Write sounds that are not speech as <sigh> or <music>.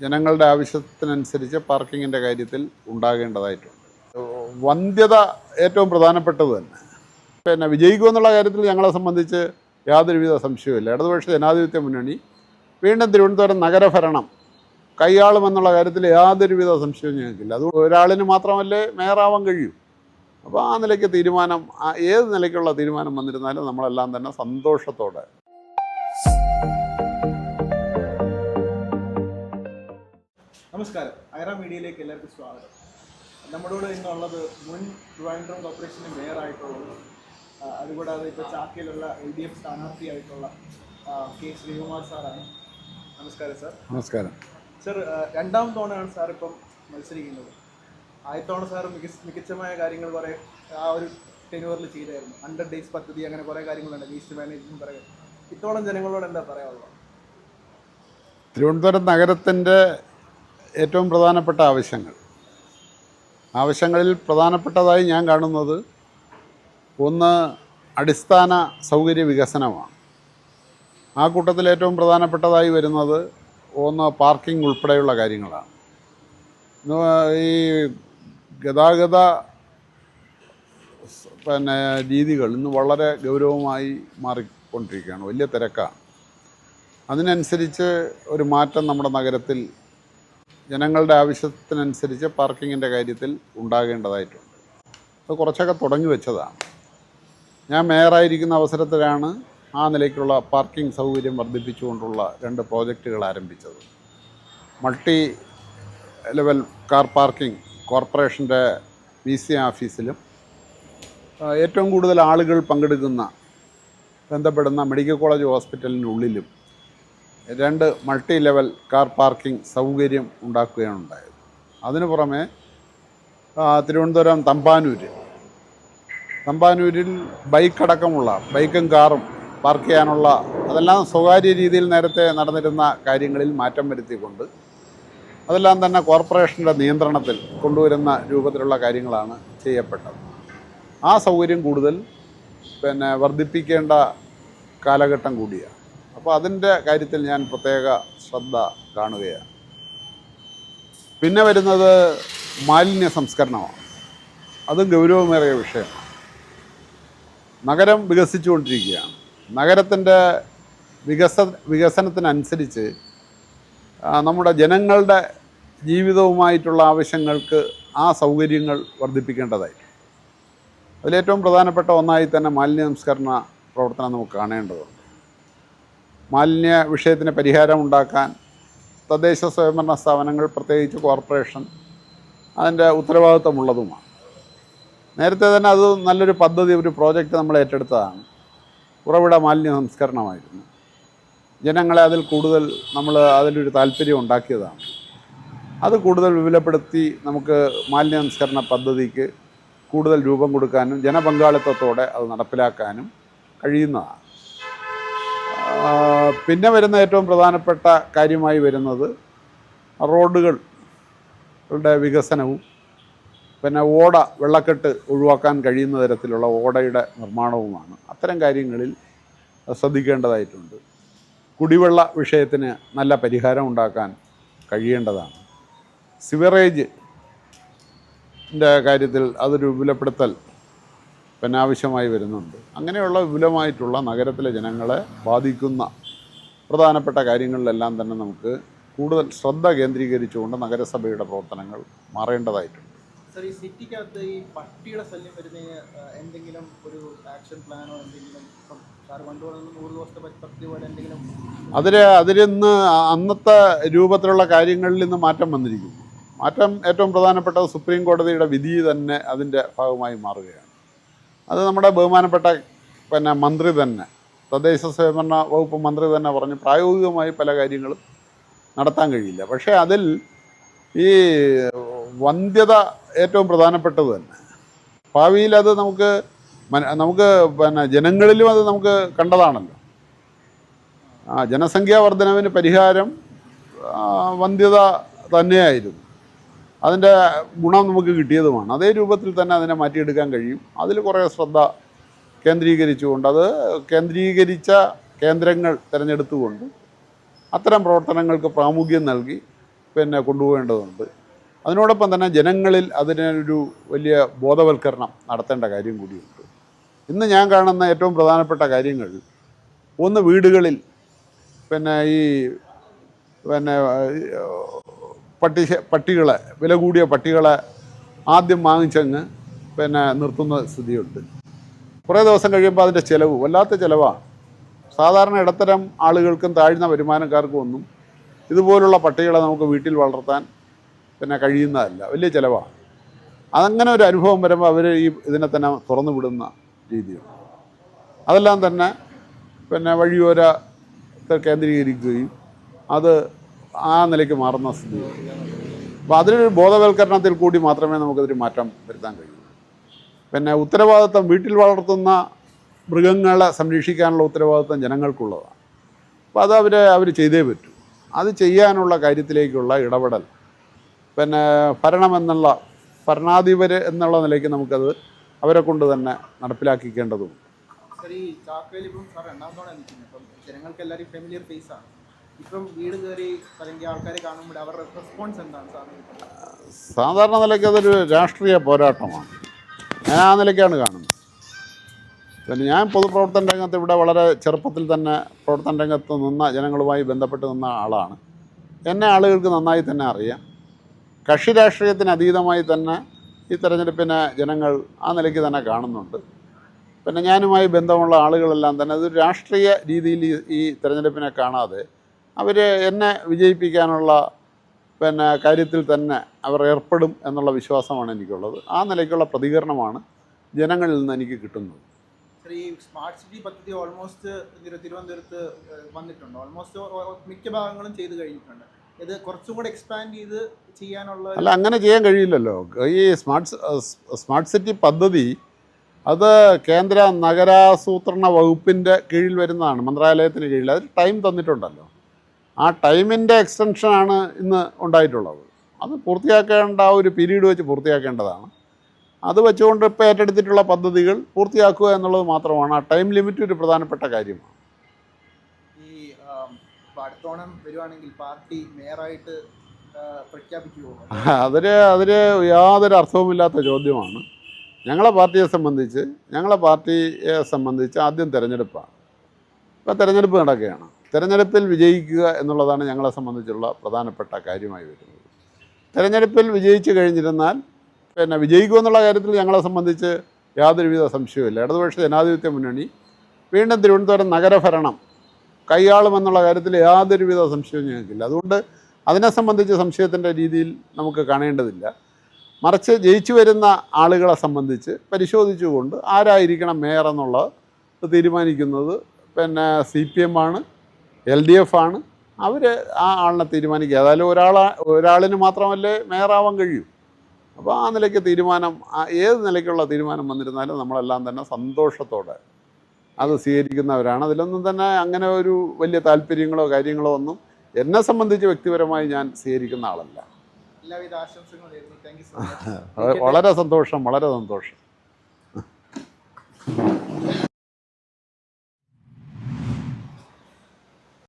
ജനങ്ങളുടെ ആവശ്യത്തിനനുസരിച്ച് പാർക്കിങ്ങിന്റെ കാര്യത്തിൽ ഉണ്ടാകേണ്ടതായിട്ടുണ്ട്. വന്ധ്യത ഏറ്റവും പ്രധാനപ്പെട്ടത് തന്നെ. പിന്നെ വിജയിക്കുമെന്നുള്ള കാര്യത്തിൽ ഞങ്ങളെ സംബന്ധിച്ച് യാതൊരുവിധ സംശയവുമില്ല. ഇടതുപക്ഷ ജനാധിപത്യ മുന്നണി വീണ്ടും തിരുവനന്തപുരം നഗരഭരണം കൈയാളുമെന്നുള്ള കാര്യത്തിൽ യാതൊരുവിധ സംശയവും ഞങ്ങൾക്കില്ല. അത് ഒരാളിന് മാത്രമല്ലേ മേയറാവാൻ കഴിയൂ. അപ്പോൾ ആ നിലയ്ക്ക് തീരുമാനം ഏത് നിലയ്ക്കുള്ള തീരുമാനം വന്നിരുന്നാലും നമ്മളെല്ലാം തന്നെ സന്തോഷത്തോടെ നമസ്കാരം. ഐറ മീഡിയയിലേക്ക് എല്ലാവർക്കും സ്വാഗതം. നമ്മുടെ കൂടെ ഇന്നുള്ളത് മുൻ ട്രിവാൻഡ്രം കോർപ്പറേഷന്റെ മേയറായിട്ടുള്ളത് അതുകൂടാതെ ഇപ്പോൾ ചാക്കയിലുള്ള എൽ ഡി എഫ് സ്ഥാനാർത്ഥിയായിട്ടുള്ള കെ ശ്രീകുമാർ സാറാണ്. നമസ്കാരം സാർ. നമസ്കാരം. സർ രണ്ടാം തവണയാണ് സാർ ഇപ്പം മത്സരിക്കുന്നത്. ആദ്യത്തവണ സാർ മികച്ച മികച്ചമായ കാര്യങ്ങൾ കുറേ ആ ഒരു ടെനുവറിൽ ചെയ്തായിരുന്നു. ഹൺഡ്രഡ് ഡേയ്സ് പദ്ധതി അങ്ങനെ കുറേ കാര്യങ്ങളുണ്ട്. വേസ്റ്റ് മാനേജ്മെന്റ് കുറേ. ഇത്തോളം ജനങ്ങളോട് എന്താ പറയാനുള്ളത്? തിരുവനന്തപുരം നഗരത്തിന്റെ ഏറ്റവും പ്രധാനപ്പെട്ട ആവശ്യങ്ങൾ. ആവശ്യങ്ങളിൽ പ്രധാനപ്പെട്ടതായി ഞാൻ കാണുന്നത് ഒന്ന് അടിസ്ഥാന സൗകര്യ വികസനമാണ്. ആ കൂട്ടത്തിൽ ഏറ്റവും പ്രധാനപ്പെട്ടതായി വരുന്നത് ഒന്ന് പാർക്കിംഗ് ഉൾപ്പെടെയുള്ള കാര്യങ്ങളാണ്. ഈ ഗതാഗത പിന്നെ രീതികൾ ഇന്ന് വളരെ ഗൗരവമായി മാറിക്കൊണ്ടിരിക്കുകയാണ്. വലിയ തിരക്കാണ്. അതിനനുസരിച്ച് ഒരു മാറ്റം നമ്മുടെ നഗരത്തിൽ ജനങ്ങളുടെ ആവശ്യത്തിനനുസരിച്ച് പാർക്കിങ്ങിന്റെ കാര്യത്തിൽ ഉണ്ടാകേണ്ടതായിട്ടുണ്ട്. അത് കുറച്ചൊക്കെ തുടങ്ങി വെച്ചതാണ്. ഞാൻ മേയറായിരിക്കുന്ന അവസരത്തിലാണ് ആ നിലയ്ക്കുള്ള പാർക്കിംഗ് സൗകര്യം വർദ്ധിപ്പിച്ചുകൊണ്ടുള്ള രണ്ട് പ്രോജക്റ്റുകൾ ആരംഭിച്ചത്. മൾട്ടി ലെവൽ കാർ പാർക്കിംഗ് കോർപ്പറേഷന്റെ വി സി ഓഫീസിലും ഏറ്റവും കൂടുതൽ ആളുകൾ പങ്കെടുക്കുന്ന ബന്ധപ്പെടുന്ന മെഡിക്കൽ കോളേജ് ഹോസ്പിറ്റലിനുള്ളിലും രണ്ട് മൾട്ടി ലെവൽ കാർ പാർക്കിംഗ് സൗകര്യം ഉണ്ടാക്കുകയാണ് ഉണ്ടായത് അതിനു പുറമെ തിരുവനന്തപുരം തമ്പാനൂര്. തമ്പാനൂരിൽ ബൈക്ക് അടക്കമുള്ള ബൈക്കും കാറും പാർക്ക് ചെയ്യാനുള്ള അതെല്ലാം സ്വകാര്യ രീതിയിൽ നേരത്തെ നടന്നിരുന്ന കാര്യങ്ങളിൽ മാറ്റം വരുത്തിക്കൊണ്ട് അതെല്ലാം തന്നെ കോർപ്പറേഷന്റെ നിയന്ത്രണത്തിൽ കൊണ്ടുവരുന്ന രൂപത്തിലുള്ള കാര്യങ്ങളാണ് ചെയ്യപ്പെട്ടത്. ആ സൗകര്യം കൂടുതൽ പിന്നെ വർദ്ധിപ്പിക്കേണ്ട കാലഘട്ടം കൂടിയാണ്. അപ്പോൾ അതിന്റെ കാര്യത്തിൽ ഞാൻ പ്രത്യേക ശ്രദ്ധ കാണുകയാണ്. പിന്നെ വരുന്നത് മാലിന്യ സംസ്കരണമാണ്. അതും ഗൗരവമേറിയ വിഷയമാണ്. നഗരം വികസിച്ചുകൊണ്ടിരിക്കുകയാണ്. നഗരത്തിന്റെ വികസ വികസനത്തിനനുസരിച്ച് നമ്മുടെ ജനങ്ങളുടെ ജീവിതവുമായിട്ടുള്ള ആവശ്യങ്ങൾക്ക് ആ സൗകര്യങ്ങൾ വർദ്ധിപ്പിക്കേണ്ടതായി. അതിലേറ്റവും പ്രധാനപ്പെട്ട ഒന്നായി തന്നെ മാലിന്യ സംസ്കരണ പ്രവർത്തനം നമുക്ക് കാണേണ്ടതുണ്ട്. മാലിന്യ വിഷയത്തിന് പരിഹാരം ഉണ്ടാക്കാൻ തദ്ദേശ സ്വയംഭരണ സ്ഥാപനങ്ങൾ പ്രത്യേകിച്ച് കോർപ്പറേഷൻ അതിന്റെ ഉത്തരവാദിത്തമുള്ളതുമാണ്. നേരത്തെ തന്നെ അത് നല്ലൊരു പദ്ധതി ഒരു പ്രോജക്റ്റ് നമ്മൾ ഏറ്റെടുത്തതാണ്. ഉറവിട മാലിന്യ സംസ്കരണമായിരുന്നു. ജനങ്ങളെ അതിൽ കൂടുതൽ നമ്മൾ അതിലൊരു താല്പര്യം ഉണ്ടാക്കിയതാണ്. അത് കൂടുതൽ വിപുലപ്പെടുത്തി നമുക്ക് മാലിന്യ സംസ്കരണ പദ്ധതിക്ക് കൂടുതൽ രൂപം കൊടുക്കാനും ജനപങ്കാളിത്തത്തോടെ അത് നടപ്പിലാക്കാനും കഴിയുന്നതാണ്. പിന്നെ വരുന്ന ഏറ്റവും പ്രധാനപ്പെട്ട കാര്യമായി വരുന്നത് റോഡുകളുടെ വികസനവും പിന്നെ ഓട വെള്ളക്കെട്ട് ഒഴിവാക്കാൻ കഴിയുന്ന തരത്തിലുള്ള ഓടയുടെ നിർമ്മാണവുമാണ്. അത്തരം കാര്യങ്ങളിൽ ശ്രദ്ധിക്കേണ്ടതായിട്ടുണ്ട്. കുടിവെള്ള വിഷയത്തിന് നല്ല പരിഹാരം ഉണ്ടാക്കാൻ കഴിയേണ്ടതാണ്. സിവറേജ് കാര്യത്തിൽ അതൊരു വിപുലപ്പെടുത്തൽ പിന്നെ ആവശ്യമായി വരുന്നുണ്ട്. അങ്ങനെയുള്ള വിപുലമായിട്ടുള്ള നഗരത്തിലെ ജനങ്ങളെ ബാധിക്കുന്ന പ്രധാനപ്പെട്ട കാര്യങ്ങളിലെല്ലാം തന്നെ നമുക്ക് കൂടുതൽ ശ്രദ്ധ കേന്ദ്രീകരിച്ചുകൊണ്ട് നഗരസഭയുടെ പ്രവർത്തനങ്ങൾ മാറേണ്ടതായിട്ടുണ്ട്. ഈ സിറ്റിക്കകത്ത് ഈ പട്ടിയുടെ ശല്യം വരുന്നതിന് എന്തെങ്കിലും ഒരു ആക്ഷൻ പ്ലാനോ എന്തെങ്കിലും അതിൽ അതിലിന്ന് അന്നത്തെ രൂപത്തിലുള്ള കാര്യങ്ങളിൽ നിന്ന് മാറ്റം വന്നിരിക്കുന്നു. മാറ്റം ഏറ്റവും പ്രധാനപ്പെട്ടത് സുപ്രീം കോടതിയുടെ വിധി തന്നെ അതിന്റെ ഭാഗമായി മാറുകയാണ്. അത് നമ്മുടെ ബഹുമാനപ്പെട്ട പിന്നെ മന്ത്രി തന്നെ തദ്ദേശ സ്വയംഭരണ വകുപ്പ് മന്ത്രി തന്നെ പറഞ്ഞു പ്രായോഗികമായി പല കാര്യങ്ങളും നടത്താൻ കഴിയില്ല. പക്ഷേ അതിൽ ഈ വന്ധ്യത ഏറ്റവും പ്രധാനപ്പെട്ടത് തന്നെ. ഭാവിയിൽ അത് നമുക്ക് നമുക്ക് പിന്നെ ജനങ്ങളിലും അത് നമുക്ക് കണ്ടതാണല്ലോ. ആ ജനസംഖ്യാ വർധനവിന് പരിഹാരം വന്ധ്യത തന്നെയായിരുന്നു. അതിന്റെ ഗുണം നമുക്ക് കിട്ടിയതുമാണ്. അതേ രൂപത്തിൽ തന്നെ അതിനെ മാറ്റിയെടുക്കാൻ കഴിയും. അതിൽ കുറേ ശ്രദ്ധ കേന്ദ്രീകരിച്ചുകൊണ്ട് അത് കേന്ദ്രീകരിച്ച കേന്ദ്രങ്ങൾ തിരഞ്ഞെടുത്തുകൊണ്ട് അത്തരം പ്രവർത്തനങ്ങൾക്ക് പ്രാമുഖ്യം നൽകി പിന്നെ കൊണ്ടുപോകേണ്ടതുണ്ട്. അതിനോടൊപ്പം തന്നെ ജനങ്ങളിൽ അതിനൊരു വലിയ ബോധവൽക്കരണം നടത്തേണ്ട കാര്യം കൂടിയുണ്ട്. ഇന്ന് ഞാൻ കാണുന്ന ഏറ്റവും പ്രധാനപ്പെട്ട കാര്യങ്ങൾ ഒന്ന് വീടുകളിൽ പിന്നെ ഈ പിന്നെ പട്ടി പട്ടികളെ വില കൂടിയ പട്ടികളെ ആദ്യം വാങ്ങിച്ചങ്ങ് പിന്നെ നിർത്തുന്ന സ്ഥിതിയുണ്ട്. കുറേ ദിവസം കഴിയുമ്പോൾ അതിന്റെ ചിലവ് വല്ലാത്ത ചിലവാണ് സാധാരണ ഇടത്തരം ആളുകൾക്കും താഴ്ന്ന വരുമാനക്കാർക്കും ഒന്നും ഇതുപോലുള്ള പട്ടികളെ നമുക്ക് വീട്ടിൽ വളർത്താൻ പിന്നെ കഴിയുന്നതല്ല. വലിയ ചിലവാണ് അതങ്ങനെ ഒരു അനുഭവം വരുമ്പോൾ അവർ ഈ ഇതിനെ തന്നെ തുറന്നു വിടുന്ന രീതിയുണ്ട്. അതെല്ലാം തന്നെ പിന്നെ വഴിയോര കേന്ദ്രീകരിക്കുകയും അത് ആ നിലയ്ക്ക് മാറുന്ന സ്ഥിതി. അപ്പോൾ അതിനൊരു ബോധവൽക്കരണത്തിൽ കൂടി മാത്രമേ നമുക്കതിന് മാറ്റം വരുത്താൻ കഴിയൂ. പിന്നെ ഉത്തരവാദിത്വം വീട്ടിൽ വളർത്തുന്ന മൃഗങ്ങളെ സംരക്ഷിക്കാനുള്ള ഉത്തരവാദിത്വം ജനങ്ങൾക്കുള്ളതാണ്. അപ്പോൾ അത് അവർ അവർ ചെയ്തേ പറ്റൂ. അത് ചെയ്യാനുള്ള കാര്യത്തിലേക്കുള്ള ഇടപെടൽ പിന്നെ ഭരണം എന്നുള്ള ഭരണാധിപർ എന്നുള്ള നിലയ്ക്ക് നമുക്കത് അവരെ കൊണ്ട് തന്നെ നടപ്പിലാക്കിക്കേണ്ടതുണ്ട്. ജനങ്ങൾക്ക് എല്ലാവരും ഫെമിലിയർ ഫേസ് ആണ്. ഇപ്പം വീട് കയറി അല്ലെങ്കിൽ ആൾക്കാരെ കാണുമ്പോൾ അവരുടെ റെസ്പോൺസ് എന്താണ് സാധാരണ നിലയ്ക്ക് അതൊരു രാഷ്ട്രീയ പോരാട്ടമാണ്. ഞാൻ ആ നിലയ്ക്കാണ് കാണുന്നത്. പിന്നെ ഞാൻ പൊതുപ്രവർത്തന രംഗത്ത് ഇവിടെ വളരെ ചെറുപ്പത്തിൽ തന്നെ പ്രവർത്തന രംഗത്ത് നിന്ന ജനങ്ങളുമായി ബന്ധപ്പെട്ട് നിന്ന ആളാണ്. എന്നെ ആളുകൾക്ക് നന്നായി തന്നെ അറിയാം. കക്ഷി രാഷ്ട്രീയത്തിന് അതീതമായി തന്നെ ഈ തെരഞ്ഞെടുപ്പിനെ ജനങ്ങൾ ആ നിലയ്ക്ക് തന്നെ കാണുന്നുണ്ട്. പിന്നെ ഞാനുമായി ബന്ധമുള്ള ആളുകളെല്ലാം തന്നെ അതൊരു രാഷ്ട്രീയ രീതിയിൽ ഈ തെരഞ്ഞെടുപ്പിനെ കാണാതെ അവർ എന്നെ വിജയിപ്പിക്കാനുള്ള പിന്നെ കാര്യത്തിൽ തന്നെ അവർ ഏർപ്പെടും എന്നുള്ള വിശ്വാസമാണ് എനിക്കുള്ളത്. ആ നിലയ്ക്കുള്ള പ്രതികരണമാണ് ജനങ്ങളിൽ നിന്ന് എനിക്ക് കിട്ടുന്നത്. ഈ സ്മാർട്ട് സിറ്റി പദ്ധതി ഓൾമോസ്റ്റ് തിരുവനന്തപുരത്ത് വന്നിട്ടുണ്ട്. ഓൾമോസ്റ്റ് മിക്ക ഭാഗങ്ങളും ചെയ്തു കഴിഞ്ഞിട്ടുണ്ട്. ഇത് കുറച്ചും കൂടെ എക്സ്പാൻഡ് ചെയ്ത് ചെയ്യാനുള്ള അല്ല അങ്ങനെ ചെയ്യാൻ കഴിയില്ലല്ലോ. ഈ സ്മാർട്ട് സ്മാർട്ട് സിറ്റി പദ്ധതി അത് കേന്ദ്ര നഗരാസൂത്രണ വകുപ്പിന്റെ കീഴിൽ വരുന്നതാണ്. മന്ത്രാലയത്തിന് കീഴിൽ. അതിന് ടൈം തന്നിട്ടുണ്ടല്ലോ. ആ ടൈമിന്റെ എക്സ്റ്റൻഷനാണ് ഇന്ന് ഉണ്ടായിട്ടുള്ളത്. അത് പൂർത്തിയാക്കേണ്ട ആ ഒരു പീരീഡ് വെച്ച് പൂർത്തിയാക്കേണ്ടതാണ്. അത് വെച്ചുകൊണ്ട് ഇപ്പോൾ ഏറ്റെടുത്തിട്ടുള്ള പദ്ധതികൾ പൂർത്തിയാക്കുക എന്നുള്ളത് മാത്രമാണ്. ആ ടൈം ലിമിറ്റ് ഒരു പ്രധാനപ്പെട്ട കാര്യമാണ്. ഈ അടുത്തോണം വരുവാണെങ്കിൽ പാർട്ടി മേയറായിട്ട് പ്രഖ്യാപിക്കുമോ അതിന് അതിന് യാതൊരു അർത്ഥവുമില്ലാത്ത ചോദ്യമാണ്. ഞങ്ങളെ പാർട്ടിയെ സംബന്ധിച്ച് ഞങ്ങളെ പാർട്ടിയെ സംബന്ധിച്ച് ആദ്യം തിരഞ്ഞെടുപ്പാണ്. ഇപ്പോൾ തിരഞ്ഞെടുപ്പ് നടക്കുകയാണ്. തിരഞ്ഞെടുപ്പിൽ വിജയിക്കുക എന്നുള്ളതാണ് ഞങ്ങളെ സംബന്ധിച്ചുള്ള പ്രധാനപ്പെട്ട കാര്യമായി വരുന്നത്. തിരഞ്ഞെടുപ്പിൽ വിജയിച്ചു കഴിഞ്ഞിരുന്നാൽ പിന്നെ വിജയിക്കുക എന്നുള്ള കാര്യത്തിൽ ഞങ്ങളെ സംബന്ധിച്ച് യാതൊരുവിധ സംശയവുമില്ല. ഇടതുപക്ഷ ജനാധിപത്യ മുന്നണി വീണ്ടും തിരുവനന്തപുരം നഗരഭരണം കൈയാളുമെന്നുള്ള കാര്യത്തിൽ യാതൊരുവിധ സംശയവും ഞങ്ങൾക്കില്ല. അതുകൊണ്ട് അതിനെ സംബന്ധിച്ച് സംശയത്തിന്റെ രീതിയിൽ നമുക്ക് കാണേണ്ടതില്ല. മറിച്ച് ജയിച്ചു വരുന്ന ആളുകളെ സംബന്ധിച്ച് പരിശോധിച്ചുകൊണ്ട് ആരായിരിക്കണം മേയർ എന്നുള്ളത് തീരുമാനിക്കുന്നത് പിന്നെ സി പി എം ആണ്. എൽ ഡി എഫ് ആണ്. അവർ ആ ആളിനെ തീരുമാനിക്കുക. ഏതായാലും ഒരാൾ ഒരാളിന് മാത്രമല്ലേ മേയറാവാൻ കഴിയൂ. അപ്പോൾ ആ നിലയ്ക്ക് തീരുമാനം ഏത് നിലയ്ക്കുള്ള തീരുമാനം വന്നിരുന്നാലും നമ്മളെല്ലാം തന്നെ സന്തോഷത്തോടെ അത് സ്വീകരിക്കുന്നവരാണ്. അതിലൊന്നും തന്നെ അങ്ങനെ ഒരു വലിയ താല്പര്യങ്ങളോ കാര്യങ്ങളോ ഒന്നും എന്നെ സംബന്ധിച്ച് വ്യക്തിപരമായി ഞാൻ സ്വീകരിക്കുന്ന ആളല്ല. എല്ലാവിധ ആശംസകളും നേരുന്നു. താങ്ക് യു <laughs> വളരെ സന്തോഷം വളരെ സന്തോഷം.